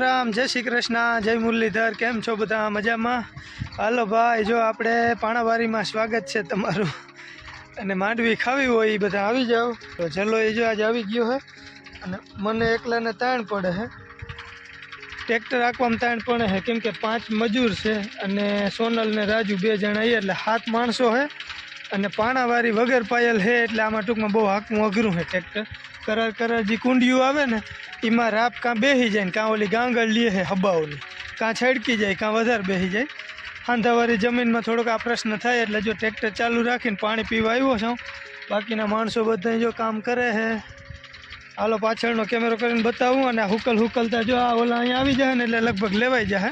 રામ જય શ્રી કૃષ્ણ, જય મુરલીધર, કેમ છો બધા? મજામાં? હાલો ભાઈ, જો આપણે પાણાવારીમાં સ્વાગત છે તમારું. અને માંડવી ખાવી હોય એ બધા આવી જાઓ. તો ચલો એ જો આજે આવી ગયો હે. અને મને એકલાને તાણ પડે હે. ટ્રેક્ટર આંકવામાં તાણ પડે હે, કેમ કે પાંચ મજૂર છે અને સોનલ ને રાજુ બે જણા એ એટલે સાત માણસો છે અને પાણાવારી વગર પાયલ હે, એટલે આમાં ટૂંકમાં બહુ હાકવું અઘરું છે ટ્રેક્ટર. કરાર કરાર જે કુંડિયું આવે ને, એમાં રાપ કાં બેસી જાય ને, કાં ઓલી ગાંગળ લે છે હબાઓની કાં છડકી જાય, કાં વધારે બેસી જાય. હાંધાવાળી જમીનમાં થોડોક આ પ્રશ્ન થાય એટલે જો ટ્રેક્ટર ચાલુ રાખીને પાણી પીવા આવ્યો છું, બાકીના માણસો બધા જો કામ કરે છે હાલો પાછળનો કેમેરો કરીને બતાવું અને હુકલ હુકલતા જો આ ઓલા અહીંયા આવી જાય ને એટલે લગભગ લેવાઈ જાય.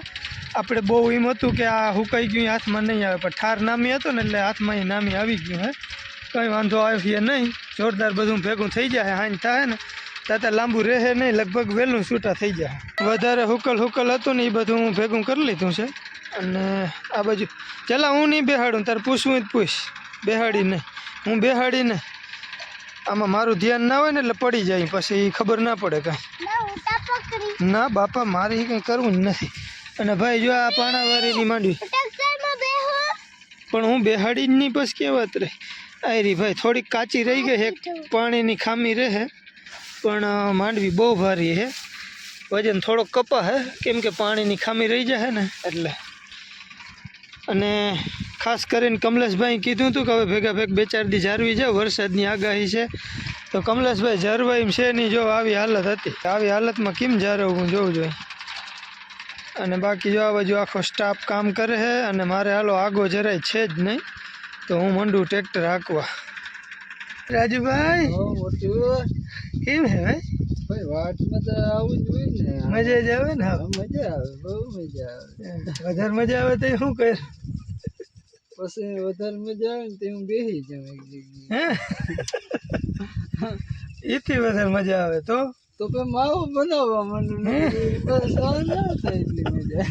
આપણે બહુ એમ હતું કે આ હુકાઈ ગયું, હાથમાં નહીં આવે, પણ ઠાર નામી હતો ને એટલે હાથમાં એ નામી આવી ગયું હે. કંઈ વાંધો આવ્યો નહીં. જોરદાર બધું ભેગું થઈ જાય હાંજ થાય ને તાતા લાંબુ રહે નહીં લગભગ વહેલું છૂટા થઈ જાય. વધારે હુકલ હુકલ હતું ને એ બધું હું ભેગું કરી લીધું છે. અને આ બાજુ ચાલા હું નહીં બેહાડું તારે પૂછવું જ પૂછ. બેહાડી નહીં. હું બેહાડી ને આમાં મારું ધ્યાન ના હોય ને એટલે પડી જાય પછી ખબર ના પડે કાંઈ. ના બાપા મારે કંઈ કરવું જ નથી. અને ભાઈ જો આ પાણાવારીની માંડવી. પણ હું બેહાડી જ નહીં પછી કહેવત રહે? આયરી ભાઈ, થોડીક કાચી રહી ગઈ છે. પાણીની ખામી રહે. પણ માંડવી બહુ ભારી હે વજન થોડોક કપા હે કેમ કે પાણીની ખામી રહી જાય ને, એટલે. અને ખાસ કરીને કમલેશભાઈ કીધું હતું કે હવે ભેગા ભેગ બે ચાર દી જારવી જાય વરસાદની આગાહી છે. તો કમલેશભાઈ જારવા એમ છે નહીં, જો આવી હાલત હતી. આવી હાલતમાં કેમ જારવવું જોવું જોઈએ અને બાકી જો આ બાજુ આખો સ્ટાફ કામ કરે છે અને મારે હાલો આગો જરાય છે જ નહીં. તો હું મંડું ટ્રેક્ટર હાંકવા રાજુભાઈ કેમ હે ભાઈ ભાઈ વાટમાં તો આવું જ હોય ને મજા જ આવે ને હા. મજા આવે બહુ મજા આવે વધારે મજા આવે તો શું કર પછી વધારે મજા આવે ને તે હું બેસી જાઉં એક જગ્યાએ હે એથી વધારે મજા આવે તો તો પછી માવો બનાવવા માંડું બસ આ ના થાય એટલી મજા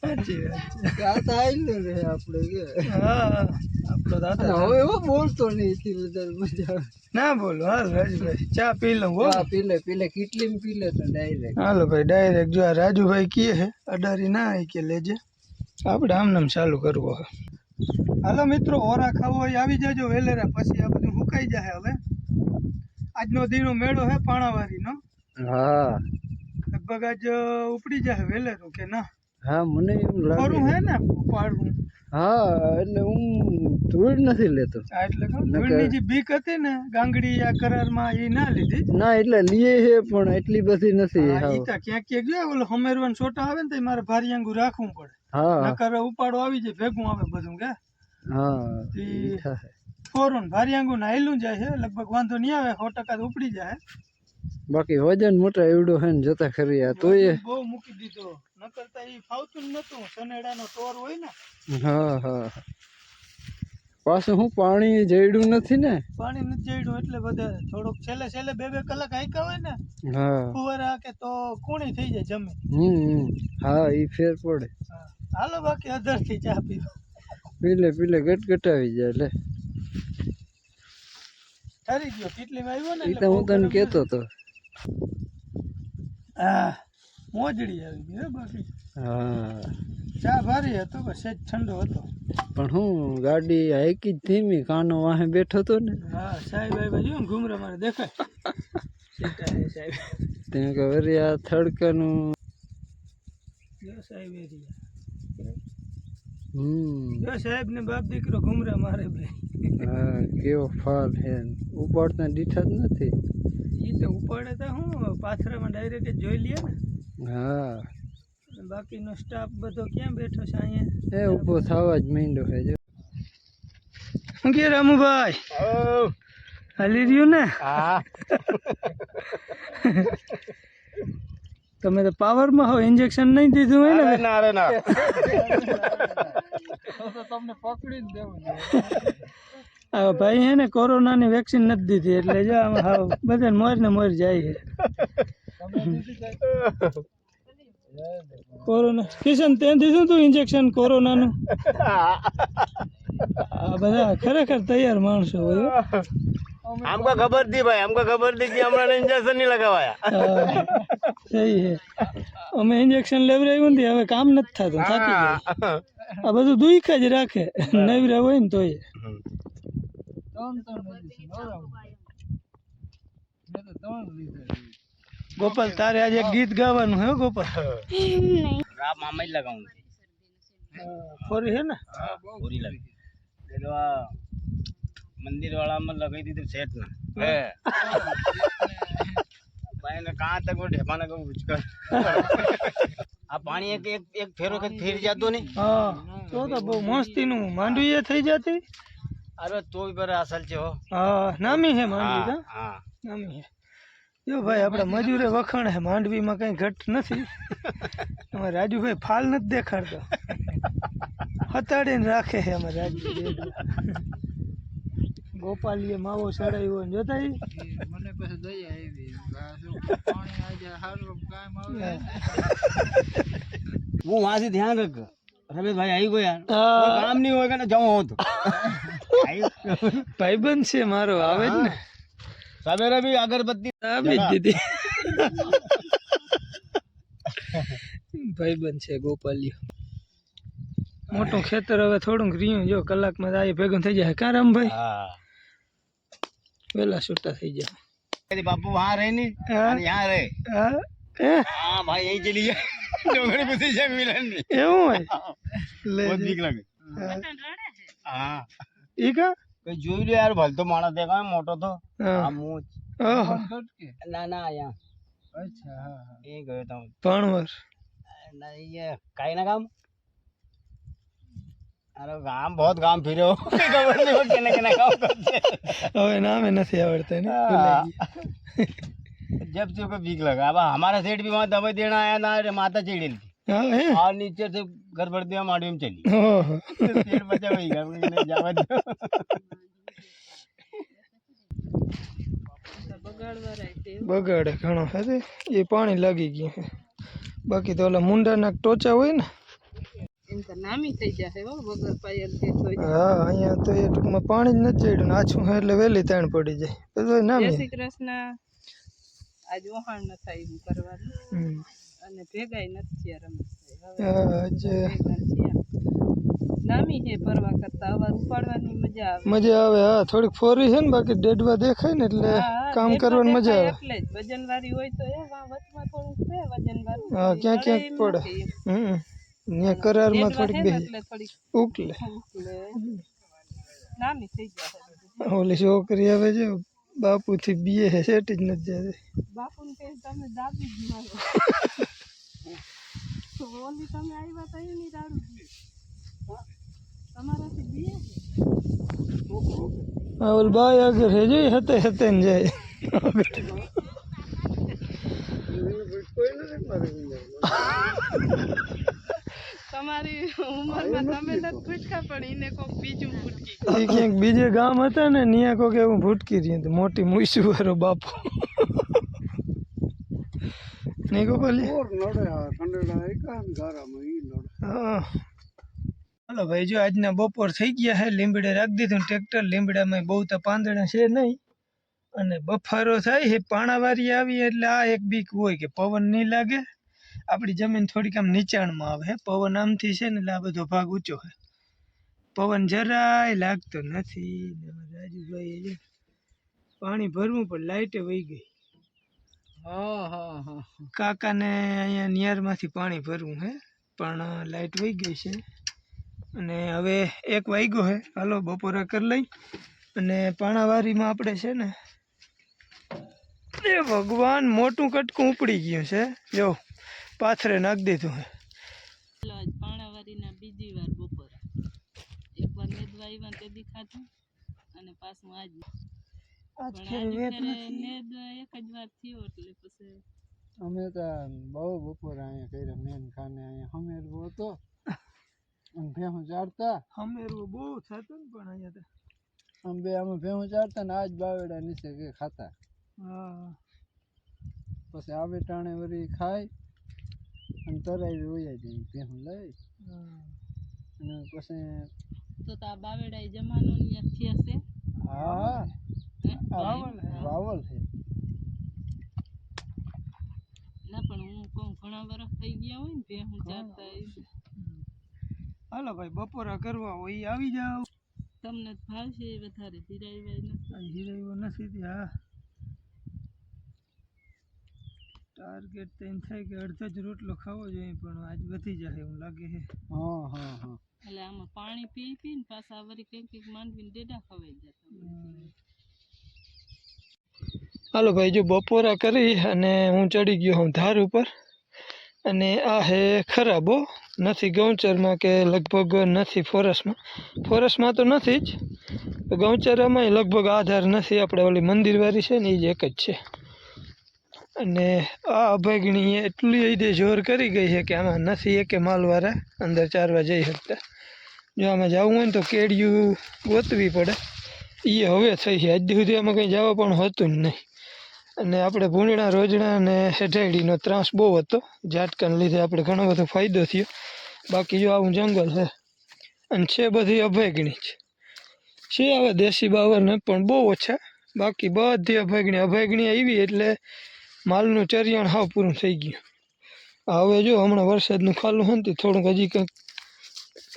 સાચી વાત આ તો આવેલું રહે આપણે કે. હા આપણો દાદા હવે એવો બોલતો નહીં એટલી બધા મજા ના બોલો હાલ રાજુભાઈ ચા પી લઉં હો. હા પીલે પીલે કેટલી પી તો ડાયરેક્ટ હાલો ભાઈ ડાયરેક્ટ જો આ રાજુભાઈ કહે છે અડારી ના આવી કે લેજે. આપણે આમ ચાલુ કરવો હવે. હાલો મિત્રો ઓરા ખાવો હોય આવી જાજો વેલેરા. પછી આ બધું મુકાઈ જાય હવે. આજનો દીનો મેળો હે પાણાવારીનો. હા. લગભગ આજ ઉપડી જાય વેલેરું કે ના? હા મને ખરું લાગે હે ને પાડવું હા એટલે હું ધૂળ નથી લેતો. એટલે ધૂળની જે બીક હતી ને ગાંગડી આ કરારમાં એ ના લીધી? ના એટલે લીએ છે પણ એટલી બધી નથી હા, ઈ તો ક્યાંક ક્યાંક જો ઓલો હમેરવાન છોટા આવે ને તો મારે ભારી આંગુ રાખવું પડે. હા. નકર ઉપાડો આવી જાય ભેગું આવે બધું કે? હા ફોરન ભારી આંગુ નાયલું જાય છે લગભગ વાંધો નહીં આવે સો ટકા ઉપડી જાય બાકી વજન મોટા એવડો હે ને જતા ખરી આ તો એ. બહુ મૂકી દીધો. નકર તો ઈ ફાવતું નતું. સનેડાનો ટોર હોય ને. હા હા પાછું હું પાણી જઈડું નથી ને? પાણી નથી જઈડું એટલે બધા થોડોક છેલ્લે છેલ્લે બે બે કલાક આઈકા હોય ને હા. ફુવારા કે તો કુણી થઈ જાય જમે હમ. હા ઈ ફેર પડે. હાલો બાકી અધરથી ચા પીવો. પીલે પીલે ગટગટાવી જાય એટલે ઠરી ગયો. કેટલીમાં આવ્યો ને એટલે હું તને કેતો તો. હા મોજડી આવી ગઈ હો બાકી. હા. ચા ભારી હતો પણ સેજ ઠંડો હતો? પણ હું ગાડી હાઈકી જ ધીમી કાનો વાહે બેઠો તો ને. હા સાહેબ આવ્યા જો ને ઘુમરા મારે દેખાય. સીટા હે સાહેબ ત્યાં કે વરી આ થડકાનું. જો સાહેબ એ રહ્યા. હમ. જો સાહેબ ને બાપ દીકરો ઘુમરા મારે બે હા કેવો ફાલ હે. ઉપાડતા દીઠા જ નથી. એ તો ઉપાડે તો હું પાથરામાં ડાયરેક્ટ જ જોઈ લઈએ ને. હા. અને બાકીનો સ્ટાફ બધો ક્યાં બેઠો છે અહીંયા? એ ઊભો થવા જ માંડ્યો હે જો. શું કે રામુભાઈ? હાલી. રહ્યું ને? હા. તમે તો પાવરમાં હો ઇન્જેક્શન નહીં દીધું હોય ને ના રે ના. તમને પકડી જ દેવું આ ભાઈ હે ને કોરોનાની વેક્સિન નથી દીધી એટલે જો આમાં હાવ બધાને મોર ને મોર જાય છે કોરોના કિશન તે દીધું તું ઇન્જેક્શન કોરોનાનું આ બધા ખરેખર તૈયાર માણસો હોય હો. हमको खबर थी भाई हमको खबर थी कि हमारा इंजेक्शन नहीं लगावाया હા, સહી હે અમે ઇન્જેક્શન લેવડાવ્યું ને હવે કામ નથી થતું થાકી જાય આ બધું દુઈખ જ રાખે નવરા હોય ને તોય ગોપાલ તારે આજે ગીત ગાવાનું હે ગોપાલ? રામ આમ જ લગાવું ફોરી હે ને? ફોરી લગાવી. પેલો આ મંદિર વાળામાં લગાવી દીધું સેટ ના. હે? ભાઈ ને કાં તક ઢેમા ના કહું ઉચકર આ પાણી એક એક ફેરો ફેર જતો ને તો તો બહુ મસ્તી નું માંડવી થઈ જતી. અરે તો બી બરે અસલ છે હો હા નામી હે માંડવી હા કા હા નામી હે જો ભાઈ આપણા મજૂરે વખાણ હે માંડવીમાં કઈ ઘટ નથી અમારે રાજુભાઈ ફાલ નથી દેખાડતો હતાડીને રાખે છે અમારે રાજુ ગોપાલીએ માવો ચડાવ્યો ને જોતા ઈ? वो वहाँ से ध्यान रख रमेश भाई आई गो यार હા कोई काम नहीं होगा ना जाऊँ हो तो ભાઈબંધ છે મારો આવે ને. સવેરે બી અગરબત્તી આપી દીધી ભાઈબંધ છે ગોપાલિયો. મોટું ખેતર હવે થોડુંક રીયું જો કલાકમાં જાય ભેગું થઈ જાય. કા રામભાઈ વેલા છૂટા થઈ જાય બાપુ હા રહે ની? હા. રહે? હા. ભાઈ એ ચલી જાય. ડોંગર પૂછી જાય મિલન એવું હોય? લે નીકળે હા. ઈ કઈ જોઈ લ્યો યાર ભલતો માણસ દેખાય મોટો તો. આ હું ના ના યાર અચ્છા એ ગયો તો. ત્રણ વર્ષ. ના એ ના કામ. અરે ગામ બહોત ગામ ફિર્યો. ખબર નહીં કેને કેને કામ કરશે. હવે નામ એ નથી આવડતા ને જબ જો કે બીક લગા. હવે હમારા સેઠ ભી વહાં દવા દેણા આયા ના માતા ચીડી લીધી अरे माता चढ़ी थी હા હે और नीचे से घर भर दिया माड़ी में चली ઓહો सेठ बचा वही घर में नहीं जावा दो બગાડે ઘણો હે એ પાણી લાગી ગયું છે બાકી તો ઓલા મુંડાના ટોચા હોય ને હા અહીંયા તો એ ટૂંકમાં પાણી જ નથી ચડ્યું ને આછું છે એટલે વહેલી તાણ પડી જાય બધું નામી કૃષ્ણ આજ વહાણ ન થાય એવું કરવાનું હમ. અને ભેગાય નથી નામી છે ફરવા કરતા અવાજ ઉપાડવાની મજા આવે. મજા આવે હા થોડીક ફોરી છે ને બાકી ડેડવા દેખાય ને એટલે કામ કરવાની મજા આવે. એટલે જ. વજન વાળી હોય તો એ વચમાં થોડુંક છે વજન વાળું હા ક્યાં ક્યાંક પડે. હમ ત્યાં કરારમાં થોડીક બે ઉકલે. નામી થઈ જાય ઓલી છોકરી આવે છે બાપુથી બીએ સેટી જ નથી જતી. બાપુને કહે તમે દાબી જ મારો તો ઓલી તમે આવ્યા તો એની રાડું તમારાથી બીએ હા ઓલ બાય આગળ હે જોઈ હતે હતે ને જાય તમારી ઉંમરમાં તમે નથી ફૂટકા પણ એને કોક બીજું ફૂટકી એ ક્યાંક બીજે ગામ હતા ને ત્યાં કોક એવું ભૂટકી રહ્યું હતું મોટી મૂસું વાળો બાપુ. નહીં ગોપાલી ભાઈ જો આજના બપોર થઈ ગયા છે લીંબડે રાખી દીધું ટ્રેક્ટર લીંબડામાં બહુ તો પાંદડા છે નહીં. અને બફારો થાય છે પાણાવારી આવી એટલે આ એક બીક હોય કે પવન નહીં લાગે. આપણી જમીન થોડીક આમ નીચાણમાં આવે પવન આમથી છે ને એટલે આ બધો ભાગ ઊંચો છે પવન જરાય લાગતો નથી રાજુભાઈ પાણી ભરવું પણ લાઈટે વહી ગઈ. કાકાને અહીંયા નિયરમાંથી પાણી ભરવું હે પણ લાઈટ વહી ગઈ છે. અને હવે એક વાગ્યો હે. હાલો બપોરે કરી લઈ. અને પાણાવારીમાં આપણે છે ને એ ભગવાન મોટું કટકું ઉપડી ગયું છે. જો પાથરે નાખી દીધું હે. આજ પાણાવારીના બીજી વાર બપોરે. એક વાર નેદવા આવ્યા તે દી ખાધું અને પાછું આજ. આજ પણ એક જ વાર થયો એટલે પછી અમે તો બહુ બપોર અહીંયા કર્યા મેન ખાને અહીંયા હમેરવો હતો. અને ભેહું ચાડતા હમેરવો બહુ થતો ને પણ અહીંયા તો. આમ બે અમે ભેહું ચાડતા ને આજ બાવેડા નીચે કે ખાતા. હા. પછી આવે ટાણે વળી ખાય અને તરાઈ વયા જાય ભેહું લઈ. અને પછી તો તો આ બાવેડા જમાનો ની થયા છે? હા હે? આ વાવલ છે ના પણ હું કહું ઘણા વર્ષ થઈ ગયા હોય ને તે હું હોય. હાલો ભાઈ બપોરા કરવા હોય ઈ આવી જાવ તમને ભાવશે એ વધારે ધીરાઈ નથી. આ નથી હા. ટાર્ગેટ તો એમ થાય કે અડધો જ રોટલો ખાવો જોઈએ પણ આજ વધી જાય એવું લાગે છે. હા હા હા. એટલે આમાં પાણી પી પી ને પાછા વળી કંઈક કંઈક માંડવીને ડેડા ખવાઈ જતા. હાલો ભાઈ, જો બપોરા કરી અને હું ચડી ગયો હું ધાર ઉપર. અને આ હે ખરાબો નથી ગૌચરમાં કે લગભગ નથી ફોરેસ્ટમાં. ફોરેસ્ટમાં તો નથી જ. ગૌચરામાં લગભગ આધાર નથી. આપણે ઓલી મંદિરવાળી છે ને એ જ એક જ છે. અને આ અભાગણી એટલી રીતે જોર કરી ગઈ છે કે આમાં નથી એકે માલવાળા અંદર ચારવા જઈ શકતા. જો આમાં જવું હોય ને તો કેડિયું ગોતવી પડે. એ હવે થઈ છે. આજ સુધી આમાં કંઈ જવા પણ હતું જ નહીં. અને આપણે ભૂંડણા, રોજણા અને હેઠેડીનો ત્રાસ બહુ હતો. ઝાટકાને લીધે આપણે ઘણો બધો ફાયદો થયો. બાકી જો આવું જંગલ છે, અને છે બધી અભયગણી છે છે હવે દેશી બાવરને પણ બહુ ઓછા. બાકી બધી અભયગણી અભયગણી આવી એટલે માલનું ચરિયાણ હાવ પૂરું થઈ ગયું. હવે જો હમણાં વરસાદનું ખાલું હોય ને થોડુંક હજી કંઈક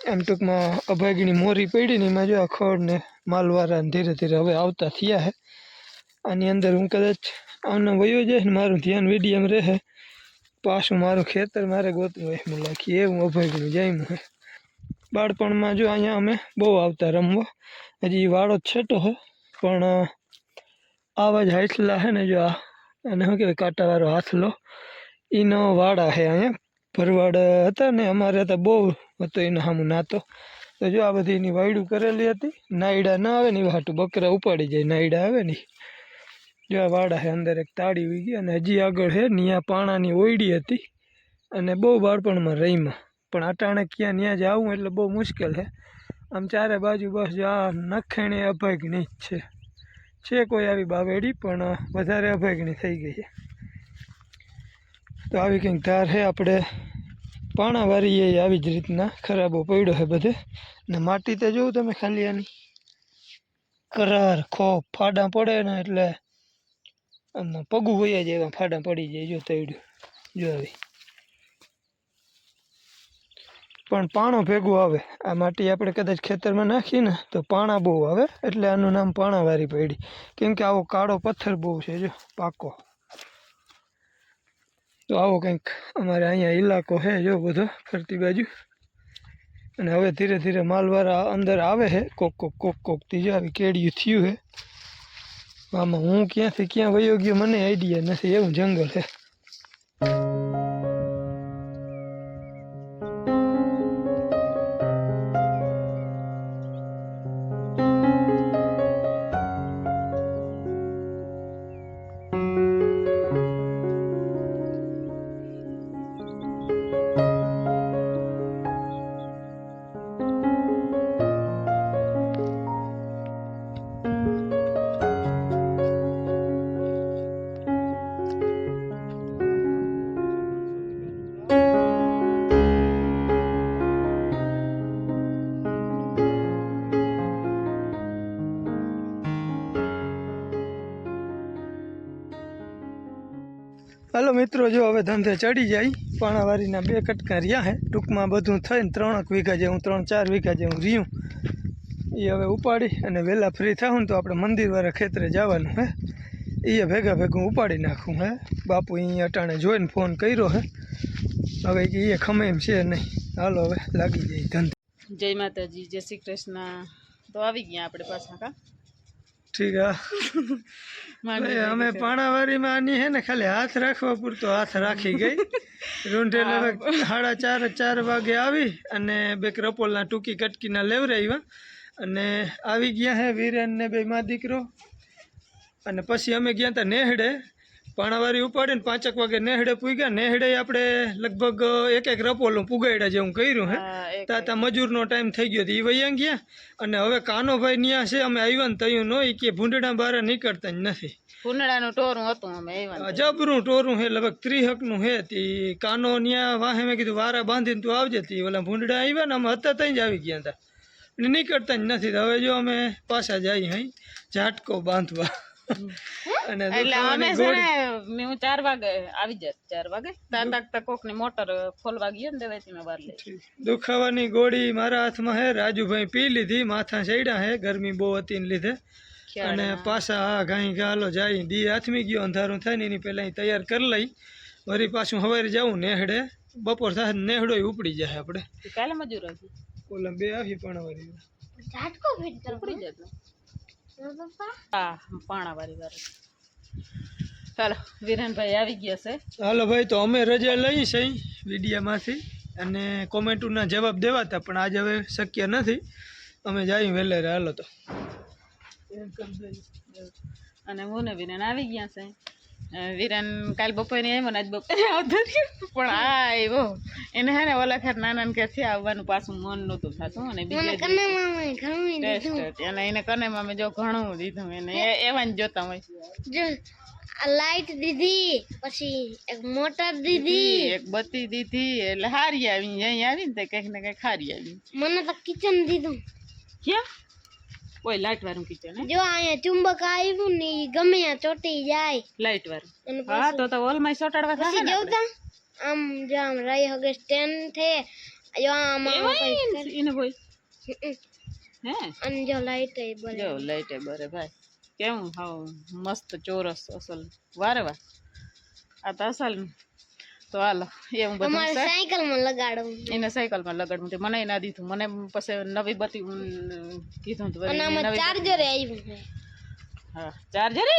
એમ ટૂંકમાં અભયગણી મોરી પડી ને એમાં જો આ ખડ ને માલવારા ધીરે ધીરે હવે આવતા થયા છે. આની અંદર હું કદાચ આમને વયો જાય ને મારું ધ્યાન વિડીયમ રહે. પાછું મારું ખેતર મારે ગોતવું એમ લાખી એવું અભયગણું જાય હે બાળપણમાં જો અહીંયા અમે બહુ આવતા રમવા. હજી વાળો છેટો હે. પણ આવા જ હાથલા હે ને જો આ અને શું કહેવાય, કાંટાવાળો હાથલો. એનો વાડા છે અહીંયા. ભરવાડ હતા ને અમારે તો બહુ હતો એનો સામું નાતો. તો જો આ બધી એની વાયડું કરેલી હતી. નાયડા ના આવે ને એ હાટું બકરા ઉપાડી જાય, નાયડા આવે ને. જો વાડા છે અંદર એક તાળી ઉઈ ગઈ અને હજી આગળ છે ત્યાં પાણાની ઓયડી હતી અને બહુ બાળપણમાં રહીમાં પણ અટાણે ક્યાં ત્યાં જવું એટલે બહુ મુશ્કેલ છે આમ ચારે બાજુ બસ આ નખેણી અભયગણી જ છે. છે કોઈ આવી બાવેડી, પણ વધારે અભયગણી થઈ ગઈ છે તો આવી કંઈક ધાર છે આપણે. પાણાવાળી એ આવી જ રીતના ખરાબો પડ્યો છે બધે. ને માટી તો જોવું તમે ખાલી આની. કરાર, ખોપ, ફાડા પડે ને એટલે આમાં પગું વયા જાય, એવા ફાડા પડી જાય, જો તૈડ્યું, જો આવી. પણ પાણો ભેગું આવે. આ માટી આપણે કદાચ ખેતરમાં નાખીએ ને, તો પાણા બહુ આવે. એટલે આનું નામ પાણાવારી પડી. કેમ કે આવો કાળો પથ્થર બહુ છે, જો, પાકો. તો આવો કંઈક અમારે અહીંયા ઇલાકો છે, જો, બધો ફરતી બાજુ. અને હવે ધીરે ધીરે માલવાળા અંદર આવે છે, કોક કોક કોક કોક આવી કેડિયું થયું છે. આમાં હું ક્યાંથી ક્યાં વયો ગયો મને આઈડિયા નથી એવું જંગલ છે. હાલો મિત્રો, જો હવે ધંધે ચડી જાય, પાણાવારીના બે કટકા રહ્યા હે. ટૂંકમાં બધું થઈને ત્રણક વીઘા જેવું, ત્રણ ચાર વીઘા જેવું રહ્યું. એ હવે ઉપાડી અને વહેલા ફ્રી થાઉં તો આપણે મંદિરવાળા ખેતરે જવાનું હે. એ ભેગા ભેગું ઉપાડી નાખું હે. બાપુ અહીં અટાણે જોઈને ફોન કર્યો હે. હવે કે એ ખમે એમ છે નહીં. હાલો હવે લાગી જાય ધંધે. જય માતાજી, જય શ્રી કૃષ્ણ. તો આવી ગયા આપણે પાછા કા? ઠીક અમે પાણાવારીમાં આની હે ને ખાલી હાથ રાખવા પૂરતો હાથ રાખી ગઈ. રૂંઢે સાડા ચાર ચાર વાગે આવી અને બે રપોલના ટૂંકી કટકીના લેવરાવ્યા અને આવી ગયા હે વીરેન ને બે માં દીકરો. અને પછી અમે ગયા હતા નેહડે. પાણાવારી ઉપાડીને પાંચક વાગે નેહડે પૂગ્યા નેહડે આપણે લગભગ એક એક રપોલું પુગાડ્યા જેવું કર્યું હે. તાતા મજૂરનો ટાઈમ થઈ ગયો તો એ વૈયા ગયા. અને હવે કાનોભાઈ ન્યા છે અમે આવ્યા ને તયું નો કે ભૂંડડા બહાર નીકળતા જ નથી. ભૂંડળાનું ટોરું હતું અમે આવ્યા જબરું ટોરું હે લગભગ ત્રિહકનું હે. તી કાનો ન્યા વાહે મેં કીધું વારા બાંધીને તું આવજે. તી ઓલા ભૂંડડા આવ્યા ને અમે હતા ત્યાં જ આવી ગયા હતા નીકળતા જ નથી. હવે જો અમે પાછા જઈએ હઈ ઝાટકો બાંધવા. અને એટલે અમે દુખાવાની છે ગોળી. ને હું ચાર વાગે આવી જાત ચાર વાગે. ત્યાં તક કોકની મોટર ખોલવા ગયો ને દેવાય મેં વાર લઈ. દુખાવાની ગોળી મારા હાથમાં હે રાજુભાઈ પી લીધી માથા ચડ્યા હે ગરમી બહુ હતી ને લીધે. અને પાછા હા ઘાઈ ગાલો જાય. દી હાથમી ગયો અંધારું થાય ને એની પહેલા અહીં તૈયાર કરી લઈ. વરી પાછું હવારે જવું નેહડે. બપોર થાય ને નેહડો ઉપડી જાય આપણે. કાલે મજૂર ઓલા બે આવી પણ વળી. ઉપડી જાત ને હા પાણાવાળી વાર ચાલો વિરેનભાઈ આવી ગયા છે. હાલો ભાઈ તો અમે રજા લઈ છે વિડીયામાંથી અને કોમેન્ટોના જવાબ દેવાતા પણ આજે હવે શક્ય નથી. અમે જઈએ વહેલે હાલો તો. અને હું ને વિરેન આવી ગયા છે. અ, વિરેન કાલ બપોરે ને આજ બપોરે આવતો પણ આ આવ્યો. એને હે ને ઓલા ખેર નાના ને ઘેરથી આવવાનું પાછું મન નહોતું થતું અને બીજા અને એને કને મામે જો ઘણું દીધું એને એવા જ જોતા હોય. લાઈટ દીધી પછી એક મોટર દીધી. એક બત્તી દીધી એટલે હારી આવી. અહીં આવી ને કંઈક ને કંઈક હારી આવી. મને તો કિચન દીધું. ક્યાં? કોઈ લાઈટ વાળું કિચન જો અહીંયા ચુંબક આવ્યું ને ઈ ગમે ત્યાં ચોટી જાય. લાઈટ વાળું. હા તો તો ઓલમાં ચોટાડવા થશે ને જોતા? આમ જો આમ રાઈ હગે સ્ટેન્ડ થે જો આમ આમ કંઈક એને હે? અને જો લાઈટ એ બરે. જો લાઇટ બરે ભાઈ. કેમ હાવ મસ્ત ચોરસ અસલ. વારવા વાર. આ તો અસલ તો હાલો હું બધું અમારે છે સાયકલમાં લગાડવું. એને સાયકલમાં લગાડવું તે મને ના દીધું. મને પછી નવી બત્તી કીધું તો ચાર્જર આવ્યું હા. ચાર્જર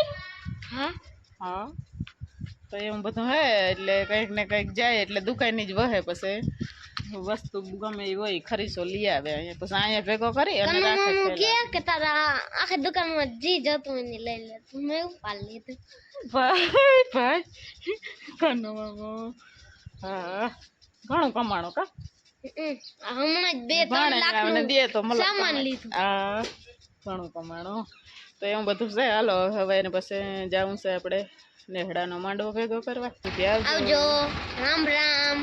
હા. હા. તો એવું બધું હે એટલે કંઈક ને કંઈક જાય એટલે દુકાનની જ વહે પછી. વસ્તુ ગમે એ હોય ખરીસો લઈ આવે અહીંયા. પછી અહીંયા ભેગો કરી અને રાખે કે કે તારા આખે દુકાનમાં જી જતું હોય ને લઈ લે. તું મેં ઉપાડ લીધું. ભાઈ ભાઈ. કનો મામો. હા. ઘણું કમાણો કા? હમણાં જ બે ત્રણ લાખનું દે તો સામાન. લીધું. હા. ઘણું કમાણો. તો એવું બધું છે. હાલો હવે એને પછી જવું છે આપણે નેહડાનો માંડવો ભેગો કરવા. આવજો. રામ રામ.